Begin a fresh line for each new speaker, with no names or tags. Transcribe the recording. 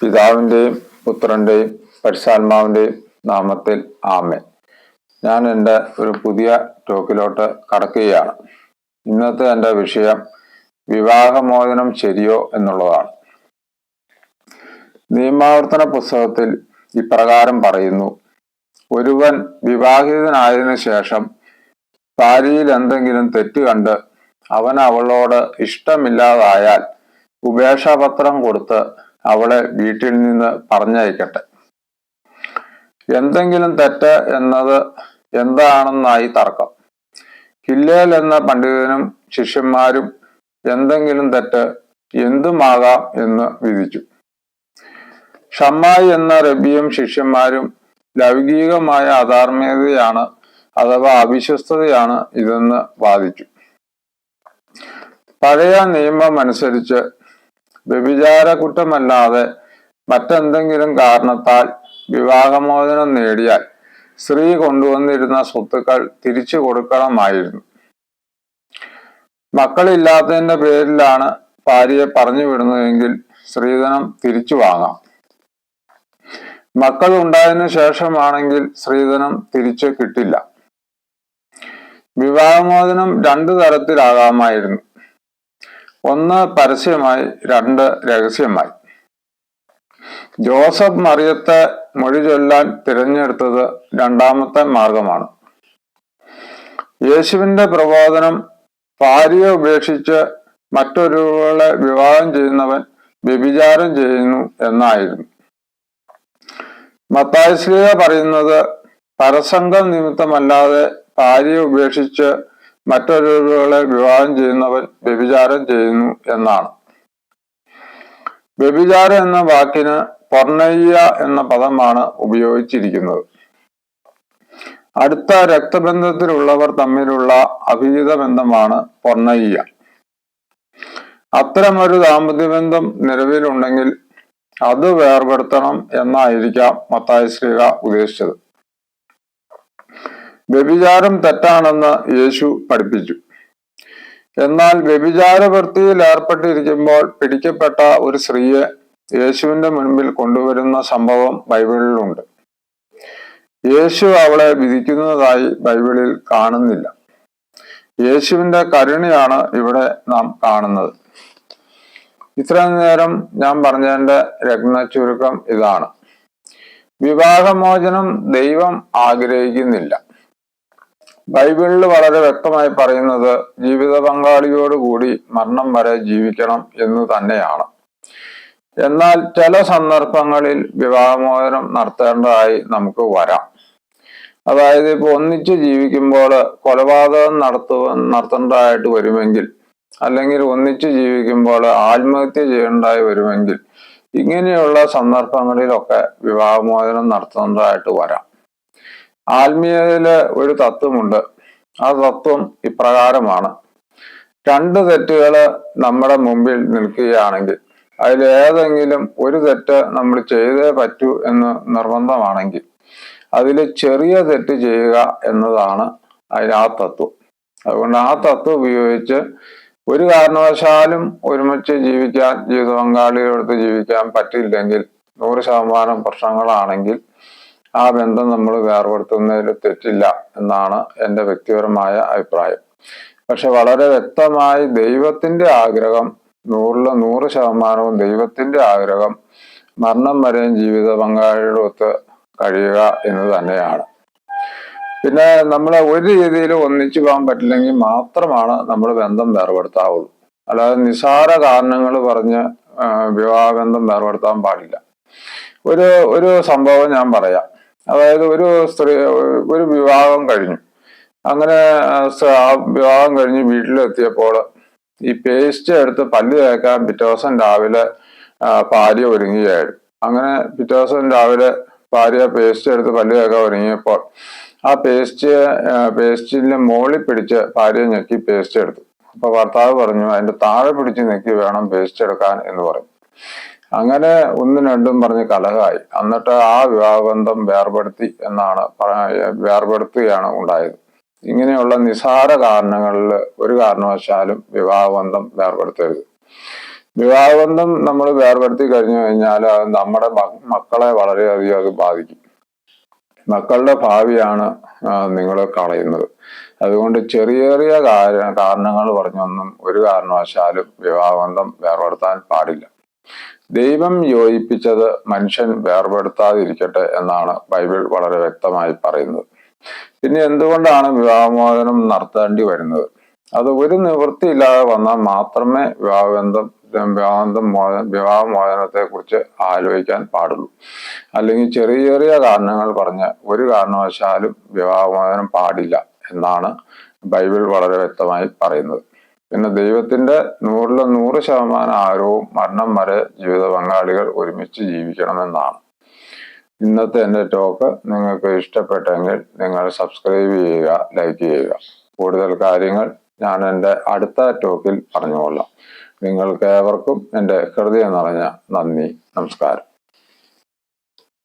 പിതാവിന്റെയും പുത്രന്റെയും പരിശാത്മാവിന്റെയും നാമത്തിൽ ആമേ ഞാൻ എന്റെ ഒരു പുതിയ ടോക്കിലോട്ട് കടക്കുകയാണ്. ഇന്നത്തെ എന്റെ വിഷയം വിവാഹമോചനം ശരിയോ എന്നുള്ളതാണ്. നിയമാവർത്തന പുസ്തകത്തിൽ ഇപ്രകാരം പറയുന്നു. ഒരുവൻ വിവാഹിതനായതിനു ശേഷം ഭാര്യയിൽ എന്തെങ്കിലും തെറ്റ് കണ്ട് അവൻ അവളോട് ഇഷ്ടമില്ലാതായാൽ ഉപേക്ഷാപത്രം കൊടുത്ത് അവളെ വീട്ടിൽ നിന്ന് പറഞ്ഞയക്കട്ടെ. എന്തെങ്കിലും തെറ്റ് എന്നത് എന്താണെന്നായി തർക്കം. ഹില്ലേൽ എന്ന പണ്ഡിതനും ശിഷ്യന്മാരും എന്തെങ്കിലും തെറ്റ് എന്തുമാകാം എന്ന് വിധിച്ചു. ഷമ്മായി എന്ന റബിയും ശിഷ്യന്മാരും ലൗകികമായ അധാർമികതയാണ് അഥവാ അവിശ്വസ്തതയാണ് ഇതെന്ന് വാദിച്ചു. പഴയ നിയമം അനുസരിച്ച് വ്യഭിചാര കുറ്റമല്ലാതെ മറ്റെന്തെങ്കിലും കാരണത്താൽ വിവാഹമോചനം നേടിയാൽ സ്ത്രീ കൊണ്ടുവന്നിരുന്ന സ്വത്തുക്കൾ തിരിച്ചു കൊടുക്കണമായിരുന്നു. മക്കളില്ലാത്തതിന്റെ പേരിലാണ് ഭാര്യയെ പറഞ്ഞു വിടുന്നതെങ്കിൽ സ്ത്രീധനം തിരിച്ചു വാങ്ങാം. മക്കൾ ഉണ്ടായതിനു ശേഷമാണെങ്കിൽ സ്ത്രീധനം തിരിച്ചു കിട്ടില്ല. വിവാഹമോചനം രണ്ടു തരത്തിലാകാമായിരുന്നു. ഒന്ന് പരസ്യമായി രണ്ട് രഹസ്യമായി. ജോസഫ് മറിയത്തെ മൊഴി ചൊല്ലാൻ തിരഞ്ഞെടുത്തത് രണ്ടാമത്തെ മാർഗമാണ്. യേശുവിന്റെ പ്രബോധനം ഭാര്യയെ ഉപേക്ഷിച്ച് മറ്റൊരുവളെ വിവാഹം ചെയ്യുന്നവൻ വ്യഭിചാരം ചെയ്യുന്നു എന്നായിരുന്നു. മത്തായശ്രീയ പറയുന്നത് പരസംഗം നിമിത്തമല്ലാതെ ഭാര്യയെ ഉപേക്ഷിച്ച് മറ്റൊരുവളെ വിവാഹം ചെയ്യുന്നവൻ വ്യഭിചാരം ചെയ്യുന്നു എന്നാണ്. വ്യഭിചാരം എന്ന വാക്കിന് പൊർണയ്യ എന്ന പദമാണ് ഉപയോഗിച്ചിരിക്കുന്നത്. അടുത്ത രക്തബന്ധത്തിലുള്ളവർ തമ്മിലുള്ള അഭിഹിത ബന്ധമാണ് പൊർണയ്യ. അത്തരമൊരു ദാമ്പത്യബന്ധം നിലവിലുണ്ടെങ്കിൽ അത് വേർപെടുത്തണം എന്നായിരിക്കാം മത്തായ ശ്രീക ഉദ്ദേശിച്ചത്. വ്യഭിചാരം തെറ്റാണെന്ന് യേശു പഠിപ്പിച്ചു. എന്നാൽ വ്യഭിചാര വൃത്തിയിൽ ഏർപ്പെട്ടിരിക്കുമ്പോൾ പിടിക്കപ്പെട്ട ഒരു സ്ത്രീയെ യേശുവിന്റെ മുൻപിൽ കൊണ്ടുവരുന്ന സംഭവം ബൈബിളിലുണ്ട്. യേശു അവളെ വിധിക്കുന്നതായി ബൈബിളിൽ കാണുന്നില്ല. യേശുവിന്റെ കരുണയാണ് ഇവിടെ നാം കാണുന്നത്. ഇത്രയും നേരം ഞാൻ പറഞ്ഞതിന്റെ രത്ന ചുരുക്കം ഇതാണ്. വിവാഹമോചനം ദൈവം ആഗ്രഹിക്കുന്നില്ല. ബൈബിളിൽ വളരെ വ്യക്തമായി പറയുന്നത് ജീവിത പങ്കാളിയോടുകൂടി മരണം വരെ ജീവിക്കണം എന്ന് തന്നെയാണ്. എന്നാൽ ചില സന്ദർഭങ്ങളിൽ വിവാഹമോചനം നടത്തേണ്ടതായി നമുക്ക് വരാം. അതായത് ഇപ്പൊ ഒന്നിച്ച് ജീവിക്കുമ്പോൾ കൊലപാതകം നടത്തുക നടത്തേണ്ടതായിട്ട് വരുമെങ്കിൽ അല്ലെങ്കിൽ ഒന്നിച്ച് ജീവിക്കുമ്പോൾ ആത്മഹത്യ ചെയ്യേണ്ടതായി വരുമെങ്കിൽ ഇങ്ങനെയുള്ള സന്ദർഭങ്ങളിലൊക്കെ വിവാഹമോചനം നടത്തേണ്ടതായിട്ട് വരാം. ആത്മീയതയിൽ ഒരു തത്വമുണ്ട്. ആ തത്വം ഇപ്രകാരമാണ്. രണ്ട് തെറ്റുകൾ നമ്മുടെ മുമ്പിൽ നിൽക്കുകയാണെങ്കിൽ അതിൽ ഏതെങ്കിലും ഒരു തെറ്റ് നമ്മൾ ചെയ്തേ പറ്റൂ എന്ന് നിർബന്ധമാണെങ്കിൽ അതിൽ ചെറിയ തെറ്റ് ചെയ്യുക എന്നതാണ് അതിന് ആ തത്വം. അതുകൊണ്ട് ആ തത്വം ഉപയോഗിച്ച് ഒരു കാരണവശാലും ഒരുമിച്ച് ജീവിക്കാൻ ജീവിത പങ്കാളികളെടുത്ത് ജീവിക്കാൻ പറ്റില്ലെങ്കിൽ നൂറ് ശതമാനം പ്രശ്നങ്ങളാണെങ്കിൽ ആ ബന്ധം നമ്മൾ വേർപെടുത്തുന്നതിൽ തെറ്റില്ല എന്നാണ് എന്റെ വ്യക്തിപരമായ അഭിപ്രായം. പക്ഷെ വളരെ വ്യക്തമായി ദൈവത്തിന്റെ ആഗ്രഹം നൂറിൽ നൂറ് ശതമാനവും ദൈവത്തിന്റെ ആഗ്രഹം മരണം വരെയും ജീവിത പങ്കാളിയുടെ ഒത്ത് കഴിയുക എന്ന് തന്നെയാണ്. പിന്നെ നമ്മൾ ഒരു രീതിയിൽ ഒന്നിച്ചു പോകാൻ പറ്റില്ലെങ്കിൽ മാത്രമാണ് നമ്മൾ ബന്ധം വേർപെടുത്താവുള്ളൂ. അല്ലാതെ നിസാര കാരണങ്ങൾ പറഞ്ഞ് വിവാഹബന്ധം വേർപെടുത്താൻ പാടില്ല. ഒരു ഒരു സംഭവം ഞാൻ പറയാം. അതായത് ഒരു സ്ത്രീ ഒരു വിവാഹം കഴിഞ്ഞു. അങ്ങനെ ആ വിവാഹം കഴിഞ്ഞ് വീട്ടിലെത്തിയപ്പോൾ ഈ പേസ്റ്റ് എടുത്ത് പല്ല് തേക്കാൻ പിറ്റേ ദിവസം രാവിലെ ഭാര്യ ഒരുങ്ങുകയായിരുന്നു. അങ്ങനെ പിറ്റേ ദിവസം രാവിലെ ഭാര്യ പേസ്റ്റ് എടുത്ത് പല്ല് തേക്കാൻ ഒരുങ്ങിയപ്പോൾ ആ പേസ്റ്റ് പേസ്റ്റിന്റെ മുകളിൽ പിടിച്ച് ഭാര്യ ഞെക്കി പേസ്റ്റ് എടുത്തു. അപ്പൊ ഭർത്താവ് പറഞ്ഞു അതിന്റെ താഴെ പിടിച്ച് ഞെക്കി വേണം പേസ്റ്റ് എടുക്കാൻ എന്ന് പറഞ്ഞു. അങ്ങനെ ഒന്നും രണ്ടും പറഞ്ഞ് കലഹമായി എന്നിട്ട് ആ വിവാഹബന്ധം വേർപെടുത്തി എന്നാണ് വേർപെടുത്തുകയാണ് ഉണ്ടായത്. ഇങ്ങനെയുള്ള നിസാര കാരണങ്ങളിൽ ഒരു കാരണവശാലും വിവാഹബന്ധം വേർപെടുത്തരുത്. വിവാഹബന്ധം നമ്മൾ വേർപെടുത്തി കഴിഞ്ഞു കഴിഞ്ഞാൽ അത് നമ്മുടെ മക്കളെ വളരെയധികം അത് ബാധിക്കും. മക്കളുടെ ഭാവിയാണ് നിങ്ങൾ കളയുന്നത്. അതുകൊണ്ട് ചെറിയ ചെറിയ കാരണങ്ങൾ പറഞ്ഞൊന്നും ഒരു കാരണവശാലും വിവാഹബന്ധം വേർപെടുത്താൻ പാടില്ല. ദൈവം യോജിപ്പിച്ചത് മനുഷ്യൻ വേർപെടുത്താതിരിക്കട്ടെ എന്നാണ് ബൈബിൾ വളരെ വ്യക്തമായി പറയുന്നത്. പിന്നെ എന്തുകൊണ്ടാണ് വിവാഹമോചനം നടത്തേണ്ടി വരുന്നത്? അത് ഒരു നിവൃത്തിയില്ലാതെ വന്നാൽ മാത്രമേ വിവാഹബന്ധം വിവാഹബന്ധം മോചന വിവാഹമോചനത്തെ കുറിച്ച് ആലോചിക്കാൻ പാടുള്ളൂ. അല്ലെങ്കിൽ ചെറിയ ചെറിയ കാരണങ്ങൾ പറഞ്ഞ് ഒരു കാരണവശാലും വിവാഹമോചനം പാടില്ല എന്നാണ് ബൈബിൾ വളരെ വ്യക്തമായി പറയുന്നത്. പിന്നെ ദൈവത്തിന്റെ നൂറിലെ നൂറ് ശതമാനം ആരവും മരണം വരെ ജീവിത പങ്കാളികൾ ഒരുമിച്ച് ജീവിക്കണമെന്നാണ്. ഇന്നത്തെ എന്റെ ടോക്ക് നിങ്ങൾക്ക് ഇഷ്ടപ്പെട്ടെങ്കിൽ നിങ്ങൾ സബ്സ്ക്രൈബ് ചെയ്യുക ലൈക്ക് ചെയ്യുക. കൂടുതൽ കാര്യങ്ങൾ ഞാൻ എന്റെ അടുത്ത ടോക്കിൽ പറഞ്ഞുകൊള്ളാം. നിങ്ങൾക്ക് ഏവർക്കും എന്റെ ഹൃദയം നിറഞ്ഞ നന്ദി നമസ്കാരം.